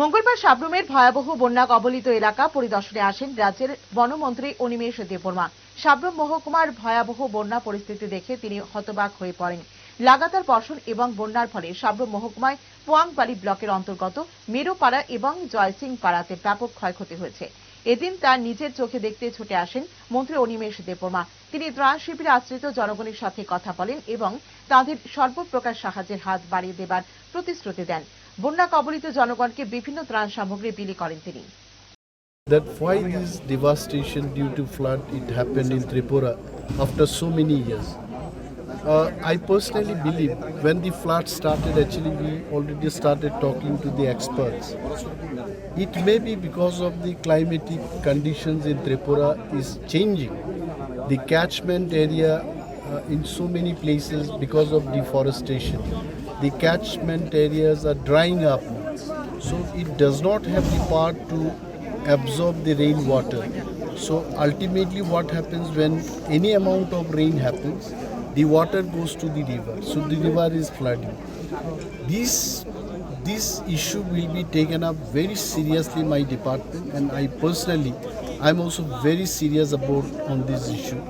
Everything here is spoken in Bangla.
মঙ্গলবার সাবরুমের ভয়াবহ বন্যা কবলিত এলাকা পরিদর্শনে আসেন রাজ্যের বনমন্ত্রী অনিমেষ দেববর্মা। সাবরুম মহকুমার ভয়াবহ বন্যা পরিস্থিতি দেখে তিনি হতবাক হয়ে পড়েন। লাগাতার বর্ষণ এবং বন্যার ফলে সাবরুম মহকুমায় পোয়াংবাড়ি ব্লকের অন্তর্গত মেরুপাড়া এবং জয়সিং পাড়াতে ব্যাপক ক্ষয়ক্ষতি হয়েছে। এদিন তার নিজের চোখে দেখতে ছুটে আসেন মন্ত্রী অনিমেষ দেববর্মা। তিনি ত্রাণ শিবিরে আশ্রিত জনগণের সাথে কথা বলেন এবং তাদের সর্বপ্রকার সাহায্যের হাত বাড়িয়ে দেবার প্রতিশ্রুতি দেন। বন্যা কবলিত জনগণকে বিভিন্ন ত্রাণ সামগ্রী বিলি করেন তিনি that why this devastation due to flood it happened in Tripura after so many years. Uh, I personally believe when the flood started, actually we already started talking to the experts. It may be because of the climatic conditions in Tripura is changing. The catchment area uh, in so many places because of deforestation. The catchment areas are drying up. So it does not have the part to absorb the rainwater. So ultimately, what happens when any amount of rain happens, the water goes to the river. So the river is flooding. This this issue will be taken up very seriously in my department, and I personally, I'm also very serious about on this issue.